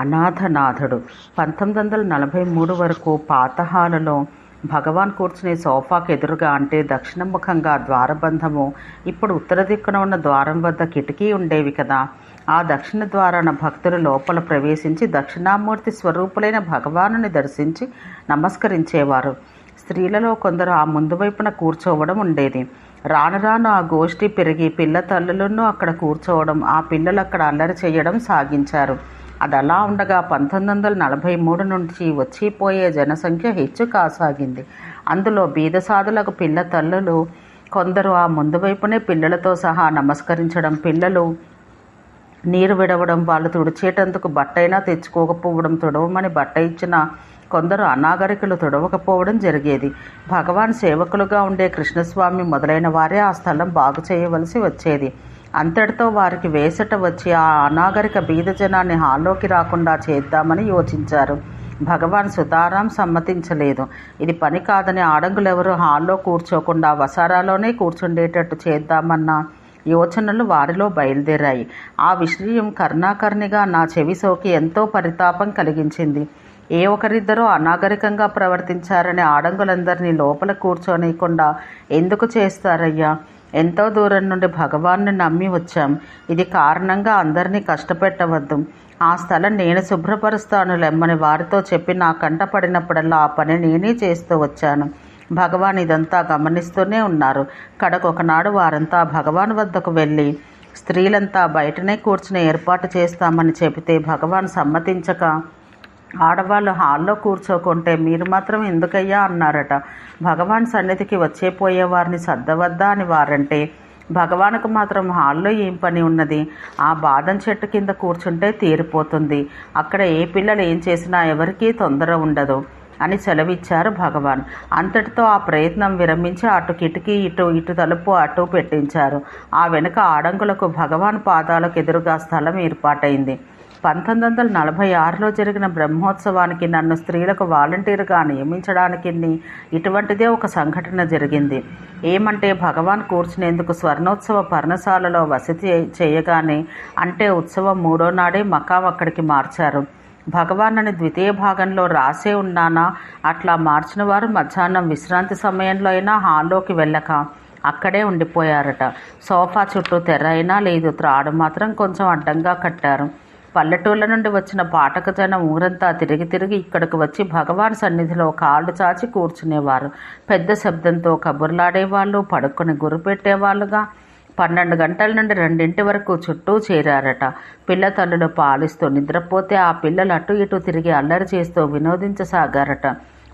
అనాథనాథుడు. పంతొమ్మిది వందల నలభై మూడు వరకు పాతహాలలో భగవాన్ కూర్చునే సోఫాకు ఎదురుగా అంటే దక్షిణముఖంగా ద్వారబంధము ఇప్పుడు ఉత్తర దిక్కున ఉన్న ద్వారం వద్ద కిటికీ ఉండేవి కదా. ఆ దక్షిణ ద్వారాన భక్తులు లోపల ప్రవేశించి దక్షిణామూర్తి స్వరూపులైన భగవానుని దర్శించి నమస్కరించేవారు. స్త్రీలలో కొందరు ఆ ముందు వైపున కూర్చోవడం ఉండేది. రాను రాను ఆ గోష్ఠి పెరిగి పిల్ల తల్లులను అక్కడ కూర్చోవడం ఆ పిల్లలు అక్కడ అల్లరి చేయడం సాగించారు. అది అలా ఉండగా పంతొమ్మిది వందల నలభై మూడు నుంచి వచ్చిపోయే జనసంఖ్య హెచ్చు కాసాగింది. అందులో బీదసాదులకు పిల్ల తల్లులు కొందరు ఆ ముందు వైపునే పిల్లలతో సహా నమస్కరించడం పిల్లలు నీరు విడవడం వాళ్ళు తుడిచేటందుకు బట్టైనా తెచ్చుకోకపోవడం తుడవమని బట్ట ఇచ్చిన కొందరు అనాగరికులు తుడవకపోవడం జరిగేది. భగవాన్ సేవకులుగా ఉండే కృష్ణస్వామి మొదలైన వారే ఆ స్థలం బాగు చేయవలసి వచ్చేది. అంతటితో వారికి వేసట వచ్చి ఆ అనాగరిక బీద జనాన్ని హాల్లోకి రాకుండా చేద్దామని యోచించారు. భగవాన్ సుతారాం సమ్మతించలేదు. ఇది పని కాదని ఆడంగులెవరూ హాల్లో కూర్చోకుండా వసారాలోనే కూర్చుండేటట్టు చేద్దామన్న యోచనలు వారిలో బయలుదేరాయి. ఆ విషయం కర్ణాకర్ణిగా నా చెవి సోకి ఎంతో పరితాపం కలిగించింది. ఏ ఒకరిద్దరూ అనాగరికంగా ప్రవర్తించారని ఆడంగులందరినీ లోపల కూర్చోనీయకుండా ఎందుకు చేస్తారయ్యా? ఎంతో దూరం నుండి భగవాన్ని నమ్మి వచ్చాం. ఇది కారణంగా అందరినీ కష్టపెట్టవద్దు. ఆ స్థలం నేను శుభ్రపరుస్తాను లెమ్మని వారితో చెప్పి నా కంట పడినప్పుడల్లా ఆ పని నేనే చేస్తూ వచ్చాను. భగవాన్ ఇదంతా గమనిస్తూనే ఉన్నారు. కడకొకనాడు వారంతా భగవాన్ వద్దకు వెళ్ళి స్త్రీలంతా బయటనే కూర్చుని ఏర్పాటు చేస్తామని చెబితే భగవాన్ సమ్మతించక ఆడవాళ్ళు హాల్లో కూర్చోకుంటే మీరు మాత్రం ఎందుకయ్యా అన్నారట. భగవాన్ సన్నిధికి వచ్చే పోయే వారిని సర్దవద్దా అని వారంటే భగవానుకు మాత్రం హాల్లో ఏం పని ఉన్నది? ఆ బాదం చెట్టు కింద కూర్చుంటే తీరిపోతుంది. అక్కడ ఏ పిల్లలు ఏం చేసినా ఎవరికీ తొందర ఉండదు అని సెలవిచ్చారు భగవాన్. అంతటితో ఆ ప్రయత్నం విరమించి అటు కిటికీ ఇటు ఇటు తలుపు అటు పెట్టించారు. ఆ వెనుక ఆడంగులకు భగవాన్ పాదాలకు ఎదురుగా స్థలం ఏర్పాటైంది. పంతొమ్మిది వందల నలభై ఆరులో జరిగిన బ్రహ్మోత్సవానికి నన్ను స్త్రీలకు వాలంటీర్గా నియమించడానికి ఇటువంటిదే ఒక సంఘటన జరిగింది. ఏమంటే భగవాన్ కూర్చునేందుకు స్వర్ణోత్సవ పర్ణశాలలో వసతి చేయగానే అంటే ఉత్సవం మూడో నాడే మకాం అక్కడికి మార్చారు. భగవాన్ అని ద్వితీయ భాగంలో రాసే ఉన్నానా? అట్లా మార్చిన వారు మధ్యాహ్నం విశ్రాంతి సమయంలో అయినా హాల్లోకి వెళ్ళక అక్కడే ఉండిపోయారట. సోఫా చుట్టూ తెర అయినా లేదు. త్రాడు మాత్రం కొంచెం అడ్డంగా కట్టారు. పల్లెటూళ్ళ నుండి వచ్చిన పాఠక జనం ఊరంతా తిరిగి తిరిగి ఇక్కడికి వచ్చి భగవాన్ సన్నిధిలో కాళ్ళు చాచి కూర్చునేవారు. పెద్ద శబ్దంతో కబుర్లాడేవాళ్ళు పడుకొని గురు పెట్టేవాళ్ళుగా. పన్నెండు గంటల నుండి రెండింటి వరకు చుట్టూ చేరారట. పిల్ల తల్లులు పాలిస్తూ నిద్రపోతే ఆ పిల్లలు అటు ఇటు తిరిగి అల్లరి చేస్తూ వినోదించసాగారట.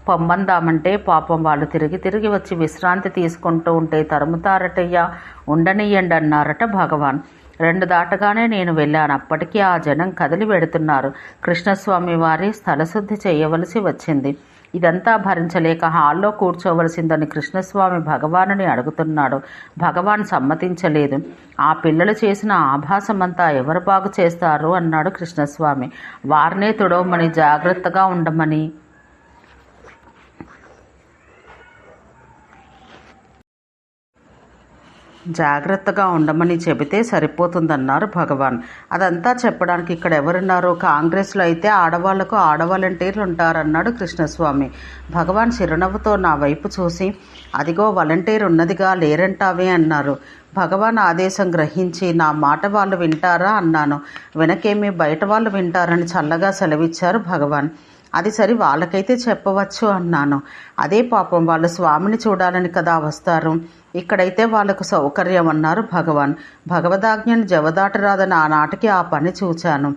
పొమ్మందామంటే పాపం వాళ్ళు తిరిగి తిరిగి వచ్చి విశ్రాంతి తీసుకుంటూ ఉంటే తరుముతారటయ్యా. ఉండనియ్యండి అన్నారట భగవాన్. రెండు దాటగానే నేను వెళ్ళాను. అప్పటికీ ఆ జనం కదిలి వెడుతున్నారు. కృష్ణస్వామి వారి స్థలశుద్ధి చేయవలసి వచ్చింది. ఇదంతా భరించలేక హాల్లో కూర్చోవలసిందని కృష్ణస్వామి భగవానుని అడుగుతున్నాడు. భగవాన్ సమ్మతించలేదు. ఆ పిల్లలు చేసిన ఆభాసమంతా ఎవరు బాగు చేస్తారు? అన్నాడు కృష్ణస్వామి. వారినే తుడవమని జాగ్రత్తగా ఉండమని. జాగ్రత్తగా ఉండమని చెబితే సరిపోతుందన్నారు భగవాన్. అదంతా చెప్పడానికి ఇక్కడ ఎవరున్నారు కాంగ్రెస్లో అయితే ఆడవాళ్ళకు ఆడవాలంటీర్లు ఉంటారన్నాడు కృష్ణస్వామి. భగవాన్ చిరునవ్వుతో నా వైపు చూసి అదిగో వాలంటీర్ ఉన్నదిగా లేరంటావే అన్నారు. భగవాన్ ఆదేశం గ్రహించి నా మాట వాళ్ళు వింటారా అన్నాను. వెనకేమి బయట వాళ్ళు వింటారని చల్లగా సెలవిచ్చారు భగవాన్. అది సరి వాళ్ళకైతే చెప్పవచ్చు అన్నాను. అదే పాపం వాళ్ళు స్వామిని చూడాలని కదా వస్తారు. ఇక్కడైతే వాళ్ళకు సౌకర్యం అన్నారు భగవాన్. భగవదాజ్ఞను జవదాటరాదని ఆనాటికి ఆ పని చూచాను.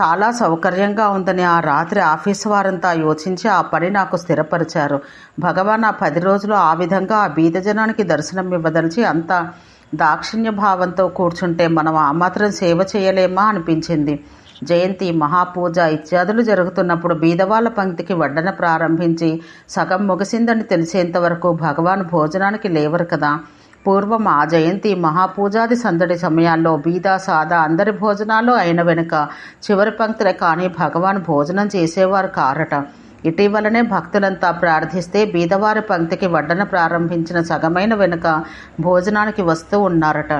చాలా సౌకర్యంగా ఉందని ఆ రాత్రి ఆఫీస్ వారంతా యోచించి ఆ పని నాకు స్థిరపరిచారు. భగవాన్ ఆ పది రోజులు ఆ విధంగా ఆ బీదజనానికి దర్శనం ఇవ్వదలిచి అంత దాక్షిణ్య భావంతో కూర్చుంటే మనం ఆ మాత్రం సేవ చేయలేమా అనిపించింది. జయంతి మహాపూజ ఇత్యాదులు జరుగుతున్నప్పుడు బీదవాళ్ళ పంక్తికి వడ్డన ప్రారంభించి సగం ముగిసిందని తెలిసేంత వరకు భగవాన్ భోజనానికి లేవరు కదా. పూర్వం ఆ జయంతి మహాపూజాది సందడి సమయాల్లో బీద సాదా అందరి భోజనాలు అయిన వెనుక చివరి పంక్తులే కానీ భగవాన్ భోజనం చేసేవారు కారట. ఇటీవలనే భక్తులంతా ప్రార్థిస్తే బీదవారి పంక్తికి వడ్డన ప్రారంభించిన సగమైన వెనుక భోజనానికి వస్తూ ఉన్నారట.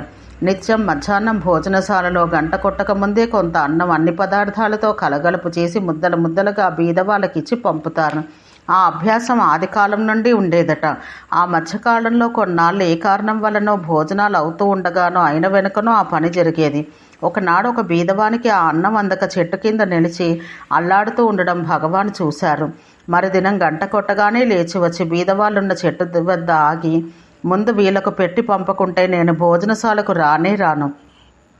నిత్యం మధ్యాహ్నం భోజనశాలలో గంట కొట్టక ముందే కొంత అన్నం అన్ని పదార్థాలతో కలగలుపు చేసి ముద్దలు ముద్దలుగా బీదవాళ్ళకిచ్చి పంపుతారు. ఆ అభ్యాసం ఆదికాలం నుండి ఉండేదట. ఆ మధ్యకాలంలో కొన్నాళ్ళు ఏ కారణం వలనో భోజనాలు అవుతూ ఉండగానో అయిన వెనుకనో ఆ పని జరిగేది. ఒకనాడు ఒక బీదవానికి ఆ అన్నం అందక చెట్టు కింద నిలిచి అల్లాడుతూ ఉండడం భగవాన్ చూశారు. మరుదినం గంట కొట్టగానే లేచి వచ్చి బీదవాళ్ళున్న చెట్టు వద్ద ఆగి ముందు వీళ్ళకు పెట్టి పంపకుంటే నేను భోజనశాలకు రానే రాను.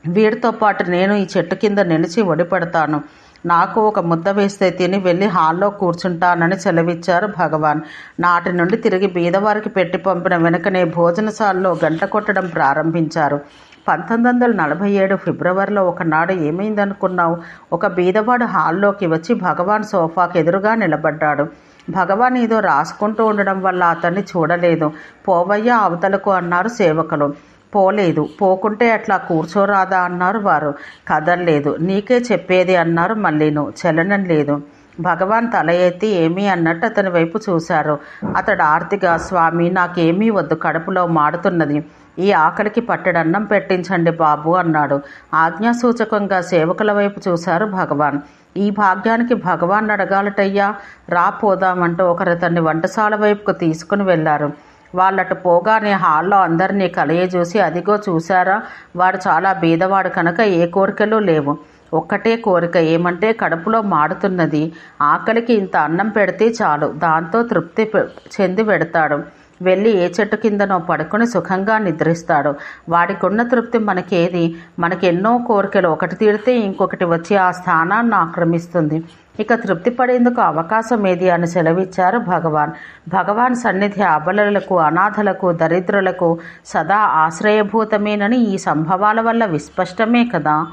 వీడితో పాటు నేను ఈ చెట్టు కింద నిలిచి ఒడిపడతాను. నాకు ఒక ముద్ద వేస్తే తిని వెళ్ళి హాల్లో కూర్చుంటానని సెలవిచ్చారు భగవాన్. నాటి నుండి తిరిగి బీదవారికి పెట్టి పంపిన వెనుకనే భోజనశాలలో గంట కొట్టడం ప్రారంభించారు. పంతొమ్మిది వందల నలభై ఏడు ఫిబ్రవరిలో ఒకనాడు ఏమైందనుకున్నావు? ఒక బీదవాడు హాల్లోకి వచ్చి భగవాన్ సోఫాకు ఎదురుగా నిలబడ్డాడు. భగవాన్ ఏదో రాసుకుంటూ ఉండడం వల్ల అతన్ని చూడలేదు. పోవయ్య అవతలకు అన్నారు సేవకులు. పోలేదు. పోకుంటే అట్లా కూర్చోరాదా అన్నారు వారు. కదలలేదు. నీకే చెప్పేది అన్నారు మళ్ళీను చలనం లేదు. భగవాన్ తల ఎత్తి ఏమీ అన్నట్టు అతని వైపు చూశారు. అతడు ఆర్తిగా స్వామి నాకేమీ వద్దు. కడుపులో మాడుతున్నది. ఈ ఆకలికి పట్టెడన్నం పెట్టించండి బాబు అన్నాడు. ఆజ్ఞాసూచకంగా సేవకుల వైపు చూశారు భగవాన్. ఈ భాగ్యానికి భగవాన్ అడగాలటయ్యా. రా పోదామంటూ ఒకరతన్ని వంటశాల వైపుకు తీసుకుని వెళ్ళారు. వాళ్ళటు పోగానే హాల్లో అందరినీ కలయజూసి అదిగో చూశారా వాడు చాలా బీదవాడు కనుక ఏ కోరికలు లేవు. ఒక్కటే కోరిక ఏమంటే కడుపులో మాడుతున్నది. ఆకలికి ఇంత అన్నం పెడితే చాలు. దాంతో తృప్తి పె- చెంది పెడతాడు. వెళ్ళి ఏ చెట్టు కిందనో పడుకొని సుఖంగా నిద్రిస్తాడు. వాడికున్న తృప్తి మనకేది? మనకి ఎన్నో కోరికలు. ఒకటి తీరితే ఇంకొకటి వచ్చి ఆ స్థానాన్ని ఆక్రమిస్తుంది. ఇక తృప్తి పడేందుకు అవకాశం ఏది అని సెలవిచ్చారు భగవాన్. భగవాన్ సన్నిధి అబలలకు అనాథలకు దరిద్రులకు సదా ఆశ్రయభూతమేనని ఈ సంభవాల వల్ల విస్పష్టమే కదా?